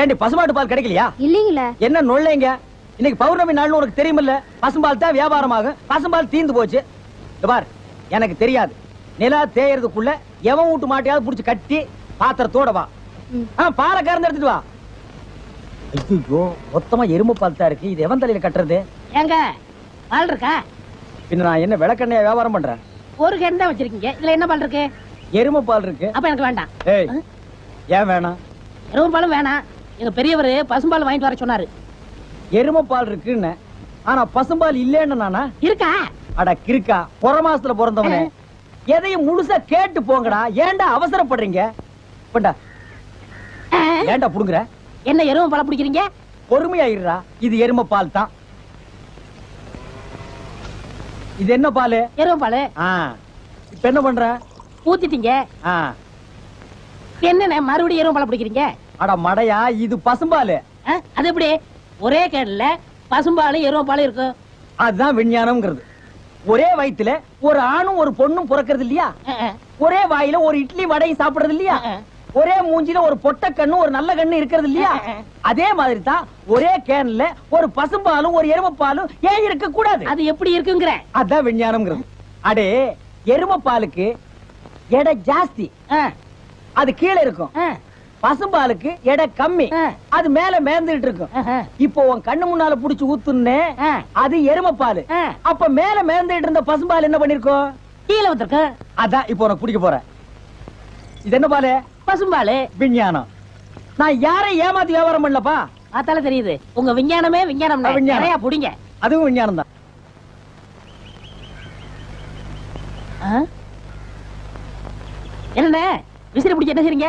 ஏண்டி பசுமாட்டு பால் கிடைக்கலையா? இல்லீங்களே. என்ன நொல்லைங்க? இன்னைக்கு பௌர்ணமி நாள்னு உனக்கு தெரியுமில்ல? பசும்பால் தான் வியாபாரமாகும். பசும்பால் தீந்து போச்சு. பார் எனக்கு தெரியாது. நிலா தேயறதுக்குள்ள எவன் வீட்டு மாட்டையாவது புடிச்சு கட்டி பாத்திரத்தோட வா. பாலை கறந்து எடுத்துட்டு வா. ஐயோ மொத்தமா எருமை பால் தான் இருக்கு. இது எவன் தலையில கட்டுறது? ஏங்க பால் இருக்கா? பின்ன நான் என்ன விளக்கெண்ணைய வியாபாரம் பண்றேன்? ஒரு கேன் தான் வச்சிருக்கீங்க. இதுல என்ன பால் இருக்கு? எருமை பால் இருக்கு. அப்ப எனக்கு வேண்டாம். ஏய் ஏன் வேணாம்? எருமை பாலும் வேணாம். எங்க பெரியவர் பசும்பால் வாங்கிட்டு வர சொன்னாரு. எருமை பால் இருக்குன்னு. ஆனா பசும்பால் இல்லேன்னு நானா? இருக்கா? அட கிறுக்கா புற மாசத்துல பிறந்தவனே. எதையும் முழுசா கேட்டு போங்கடா. ஏன்டா அவசரப்படுறீங்க? கொண்டா. ஏன்டா புடுங்குற? என்ன எருமை பால் பிடிக்கிறீங்க? பொறுமையா இருடா இது எருமை பால் தான். இது என்ன பால்? எருமை பால். இப்ப என்ன பண்ற? ஊத்திட்டீங்க. ஆ. என்னண்ணே மறுபடியும் எருமை பால் பிடிக்கிறீங்க? அட மடையா இது பசும்பால். அது எப்படி? ஒரே கேன்ல பசும்பாலும் எருமை பாலும் இருக்கும் அதுதான் விஞ்ஞானம்ங்கிறது. ஒரே வயித்துல ஒரு ஆணும் ஒரு பொண்ணும் பிறக்கிறது இல்லையா? ஒரே வாயில ஒரு இட்லி வடையும் சாப்பிடுறது இல்லையா. ஒரே மூஞ்சில ஒரு பொட்ட கண்ணு ஒரு நல்ல கண்ணு இருக்கிறது இல்லையா. அதே மாதிரி தான் ஒரே கேன்ல ஒரு பசும்பாலும் ஒரு எருமைப்பாலும் ஏன் இருக்க கூடாது அது எப்படி இருக்குங்கிற? அதான் விஞ்ஞானம்ங்கிறது. அடே எருமைப்பாலுக்கு எடை ஜாஸ்தி. அது கீழே இருக்கும். பசும்பாலுக்கு எடை கம்மி. அது மேல மேந்துட்டு இருக்கும். இப்போ உன் கண்ணு முன்னால புடிச்சு ஊத்துனே. அது எருமைப்பாலு. ஆ. அப்ப மேல மேந்துட்டு இருந்த பசும்பால் என்ன பண்ணிருக்கோம் கீழே வந்திருக்கு. அதான் இப்போ உனக்கு பிடிக்க போறேன். இது என்ன பாலு? பசும்பாலு. விஞ்ஞானம். நான் யாரையும் ஏமாத்தி வியாபாரம் பண்ணலப்பா. பார்த்தாலே தெரியுது. உங்க விஞ்ஞானமே விஞ்ஞானம். நிறைய புடிங்க. அதுவும் விஞ்ஞானம் தான். என்னண்ணே? விசிறி பிடிக்க என்ன செய்றீங்க?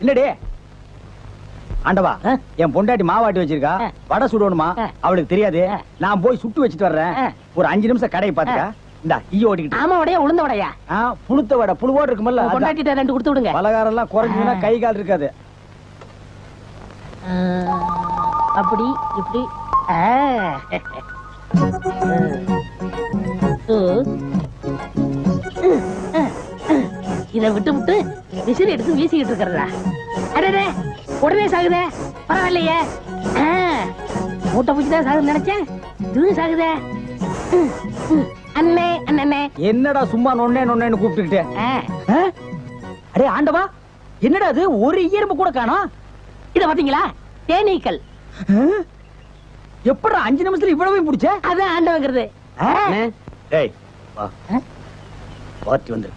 இல்லடி ஆண்டவா? என் பொண்டாட்டி மாவாட்டி வச்சிருக்கா. வடை சுடணுமா. அவளுக்கு தெரியாது. நான் போய் சுட்டு வச்சிட்டு வர்றேன். ஒரு அஞ்சு நிமிஷம் கடையை பாத்துக்க இந்த ஈ ஓட்டிக்கிட்டு ஆமா உடைய உளுந்த புழுத்த வடை புழுவோடு இருக்குமல்ல. கொண்டாட்டிட்ட ரெண்டு கொடுத்து விடுங்க பலகாரம் எல்லாம் குறைஞ்சுன்னா ஆ. கை கால் இருக்காது அப்படி இப்படி ஆ. இத விட்டு விட்டு விசிறி எடுத்து வீசிக்கிட்டு இருக்கிறதா? அடடே உடனே சாகுதே. பரவாயில்லையே. ஆ, மூட்டை பூச்சி தான் சாகுதுன்னு நினைச்சேன். இதுவும் சாகுதே. அண்ணே அண்ணே என்னடா சும்மா நொண்ணே நொண்ணேன்னு கூப்பிட்டுக்கிட்டே? அடே ஆண்டவா என்னடா அது? ஒரு ஈரம்பு கூட காணோம் இத பாத்தீங்களா தேனீக்கள். எப்படா அஞ்சு நிமிஷத்துல இவ்வளவு பிடிச்ச அதான் ஆண்டவங்கிறது. டேய் வா. பார்ட்டி வந்துரு.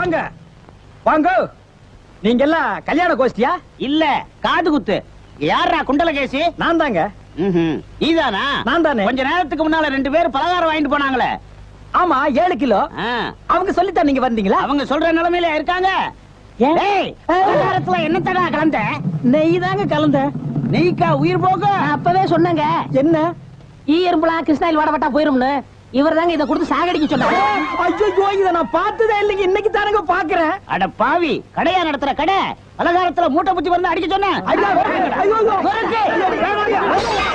வாங்க. வாங்க. நீங்க எல்லாம் கல்யாண கோஷ்டியா? இல்ல காது குத்து. யாரா குண்டலகேசி? நான் தாங்க. நீதானா? நான் தானே. கொஞ்ச நேரத்துக்கு முன்னால ரெண்டு பேர் பலகாரம் வாங்கிட்டு போனாங்களே. ஆமா ஏழு கிலோ. அவங்க சொல்லித்தான் நீங்க வந்தீங்களா? அவங்க சொல்ற நிலைமையில இருக்காங்க. என்னத்தடா கலந்த? நெய் தாங்க கலந்த. நெய்க்கா உயிர் நான் அப்பவே சொன்னேங்க. என்ன? ஈ எறும்புலாம் கிருஷ்ணாயில் வாடப்பட்டா போயிரும்னு. இவர் தாங்க இதை கொடுத்து சாகடிக்க சொன்னாரு ஐயோ இத நான் பார்த்ததே இல்லைங்க இன்னைக்கு தானங்க பாக்குறேன் அட பாவி கடையா நடத்துற கடை பலகாரத்துல மூட்டை பூச்சி வந்து அடிக்க சொன்ன ஐயோ, ஐயோ, ஐயோ. ஐயோ, வேணாங்க. ஐயோ,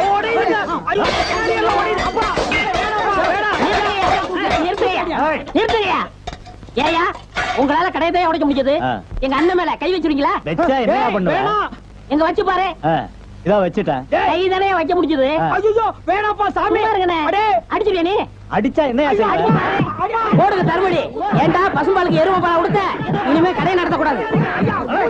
ஓடிடுங்க. ஐயோ, எல்லாம் ஓடிடுங்க. அப்பா, வேணாம்ப்பா, வேணாம். நிறுத்துறியா நிறுத்துறியா ஏயா உங்களால கடையை தான் உடைக்க முடிஞ்சது. எங்க அண்ணன் மேல கை வச்சிருக்கீங்களா வச்சா என்ன பண்ணுவேன். எங்க வச்சு பாரு இதோ வச்சுட்டேன் கை தானே வைக்க முடிஞ்சது. ஐயோ, வேணாம்ப்பா, சாமி. சும்மா இருங்கண்ணே அடே. அடிச்சிருவியா நீ அடிச்சா என்ன. போடுங்க தருமடி. ஏண்டா பசும்பாலுக்கு எருமை பாலை கொடுத்த இனிமே கடையை நடத்தக்கூடாது.